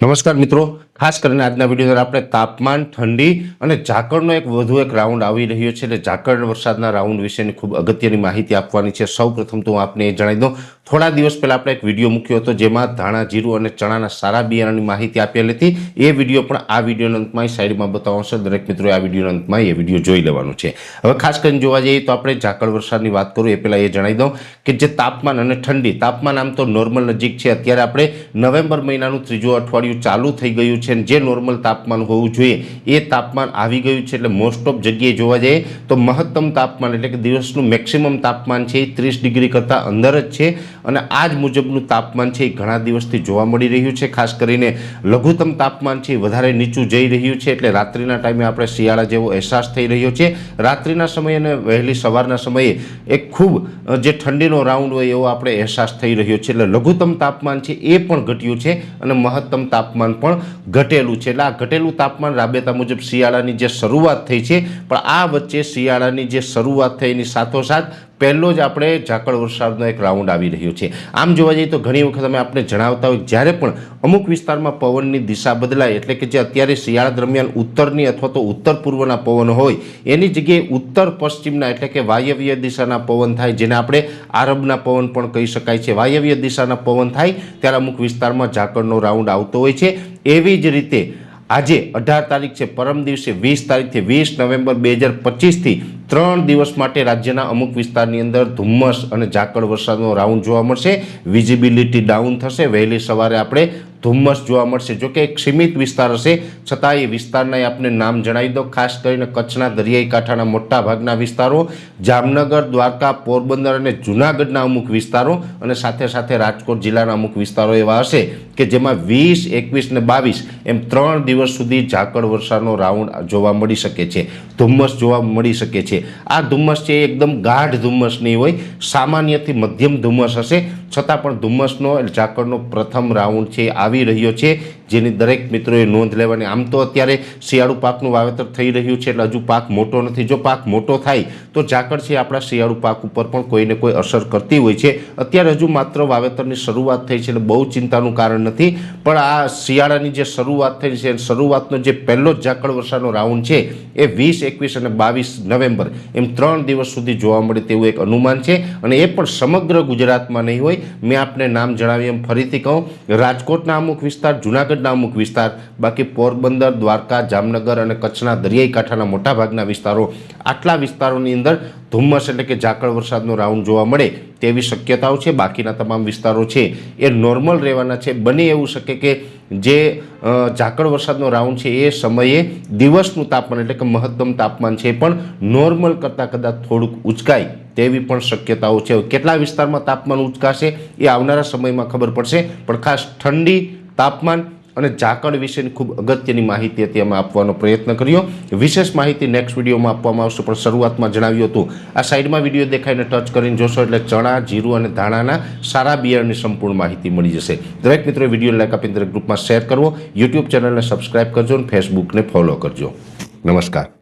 નમસ્કાર મિત્રો. ખાસ કરીને આજના વીડિયો અંદર આપણે તાપમાન, ઠંડી અને ઝાકળનો એક વધુ એક રાઉન્ડ આવી રહ્યો છે. એટલે ઝાકળ વરસાદના રાઉન્ડ વિશેની ખૂબ અગત્યની માહિતી આપવાની છે. સૌ પ્રથમ તો હું આપને એ જણાવી દઉં. થોડા દિવસ પહેલાં આપણે એક વીડિયો મૂક્યો હતો જેમાં ધાણા, જીરું અને ચણાના સારા બિયારણની માહિતી આપેલી હતી. એ વીડિયો પણ આ વિડીયોના અંતમાં સાઈડમાં બતાવશે દરેક મિત્રોએ આ વિડીયોના અંતમાં એ વીડિયો જોઈ લેવાનું છે. હવે ખાસ કરીને જોવા જઈએ તો આપણે ઝાકળ વરસાદની વાત કરું, એ પહેલાં એ જણાવી દઉં કે જે તાપમાન અને ઠંડી, તાપમાન આમ તો નોર્મલ નજીક છે. અત્યારે આપણે નવેમ્બર મહિનાનું ત્રીજું અઠવાડિયું ચાલુ થઈ ગયું છે. અને જે નોર્મલ તાપમાન હોવું જોઈએ, એ તાપમાન આવી ગયું છે એટલે મોસ્ટ ઓફ જગ્યાએ જોવા જઈએ તો મહત્તમ તાપમાન એટલે કે દિવસનું મેક્સિમમ તાપમાન છે એ ત્રીસ ડિગ્રી કરતાં અંદર જ છે અને આ જ મુજબનું તાપમાન છે એ ઘણા દિવસથી જોવા મળી રહ્યું છે. ખાસ કરીને લઘુત્તમ તાપમાન છે વધારે નીચું જઈ રહ્યું છે એટલે રાત્રિના ટાઈમે આપણે શિયાળા જેવો અહેસાસ થઈ રહ્યો છે. રાત્રિના સમયે અને વહેલી સવારના સમયે એક ખૂબ જે ઠંડીનો રાઉન્ડ હોય એવો આપણે અહેસાસ થઈ રહ્યો છે. એટલે લઘુત્તમ તાપમાન છે એ પણ ઘટ્યું છે અને મહત્તમ તાપમાન પણ ઘટેલું છે. એટલે આ ઘટેલું તાપમાન રાબેતા મુજબ શિયાળાની જે શરૂઆત થઈ છે, પણ આ વચ્ચે શિયાળાની જે શરૂઆત થઈ એની સાથોસાથ પહેલો જ આપણે ઝાકળ વરસાદનો એક રાઉન્ડ આવી રહ્યો છે. આમ જોવા જઈએ તો ઘણી વખત અમે આપણે જણાવતા હોય જ્યારે પણ અમુક વિસ્તારમાં પવનની દિશા બદલાય, એટલે કે જે અત્યારે શિયાળા દરમિયાન ઉત્તરની અથવા તો ઉત્તર પૂર્વના પવન હોય, એની જગ્યાએ ઉત્તર પશ્ચિમના એટલે કે વાયવ્ય દિશાના પવન થાય, જેને આપણે આરબના પવન પણ કહી શકાય છે. વાયવ્ય દિશાના પવન થાય ત્યારે અમુક વિસ્તારમાં ઝાકળનો રાઉન્ડ આવતો હોય છે. એવી જ રીતે આજે અઢાર તારીખ છે, પરમ દિવસે વીસ તારીખથી વીસ નવેમ્બર બે હજાર પચીસથી ત્રણ દિવસ માટે રાજ્યના અમુક વિસ્તારની અંદર ધુમ્મસ અને ઝાકળ વરસાદનો રાઉન્ડ જોવા મળશે. વિઝિબિલિટી ડાઉન થશે. વહેલી સવારે આપણે ધુમ્મસ જોવા મળશે. જો કે એક સીમિત વિસ્તાર હશે. છતાં એ વિસ્તારના આપને નામ જણાવી દો. ખાસ કરીને કચ્છના દરિયાઈ કાંઠાના મોટા ભાગના વિસ્તારો, જામનગર, દ્વારકા, પોરબંદર અને જૂનાગઢના અમુક વિસ્તારો અને સાથે સાથે રાજકોટ જિલ્લાના અમુક વિસ્તારો એવા હશે કે જેમાં વીસ, એકવીસ ને બાવીસ એમ ત્રણ દિવસ સુધી ઝાકળ વરસાદનો રાઉન્ડ જોવા મળી શકે છે. ધુમ્મસ જોવા મળી શકે છે. આ ધુમ્મસ છે એકદમ ગાઢ ધુમ્મસ નહીં હોય, સામાન્યથી મધ્યમ ધુમ્મસ હશે. છતાં પણ ધુમ્મસનો ઝાકળનો પ્રથમ રાઉન્ડ છે, આવી રહ્યો છે. જેની દરેક મિત્રોએ નોંધ લેવાની. આમ તો અત્યારે શિયાળુ પાકનું વાવેતર થઈ રહ્યું છે એટલે હજુ પાક મોટો નથી. જો પાક મોટો થાય, તો ઝાકળ છે આપણા શિયાળુ પાક ઉપર પણ કોઈને કોઈ અસર કરતી હોય છે. અત્યારે હજુ માત્ર વાવેતરની શરૂઆત થઈ છે એટલે બહુ ચિંતાનું કારણ નથી. પણ આ શિયાળાની જે શરૂઆત થઈ છે, શરૂઆતનો જે પહેલો જ ઝાકળ વર્ષાનો રાઉન્ડ છે, એ વીસ, એકવીસ અને બાવીસ નવેમ્બર. એમ ત્રણ દિવસ સુધી જોવા મળે તેવું એક અનુમાન છે. અને એ પણ સમગ્ર ગુજરાતમાં નહીં હોય. મેં આપને નામ જણાવી એમ ફરીથી કહું. રાજકોટના અમુક વિસ્તાર જૂનાગઢના અમુક વિસ્તાર, બાકી પોરબંદર, દ્વારકા, જામનગર અને કચ્છના દરિયાઈ કાંઠાના મોટાભાગના વિસ્તારો આટલા વિસ્તારોની અંદર ધુમ્મસ એટલે કે ઝાકળ વરસાદનો રાઉન્ડ જોવા મળે તેવી શક્યતાઓ છે. બાકીના તમામ વિસ્તારો છે એ નોર્મલ રહેવાના છે. બને એવું શકે કે જે ઝાકળ વરસાદનો રાઉન્ડ છે એ સમયે દિવસનું તાપમાન એટલે કે મહત્તમ તાપમાન છે પણ નોર્મલ કરતાં કદાચ થોડુંક ઉચકાય તેવી પણ શક્યતાઓ છે. કેટલા વિસ્તારમાં તાપમાન ઉચકાશે એ આવનારા સમયમાં ખબર પડશે. પણ ખાસ ઠંડી તાપમાન અને ઝાકળ વિશેની ખૂબ અગત્યની માહિતી હતી, અમે આપવાનો પ્રયત્ન કર્યો. વિશેષ માહિતી નેક્સ્ટ વિડીયોમાં આપવામાં આવશે, પણ શરૂઆતમાં જણાવ્યું હતું. આ સાઈડમાં વીડિયો દેખાઈને ટચ કરીને જોશો એટલે ચણા, જીરું અને ધાણાના સારા બિયારણની સંપૂર્ણ માહિતી મળી જશે. દરેક મિત્રોએ વીડિયો લાઈક આપીને દરેક ગ્રુપમાં શેર કરવો. યુટ્યુબ ચેનલને સબસ્ક્રાઇબ કરજો અને ફેસબુકને ફોલો કરજો. નમસ્કાર.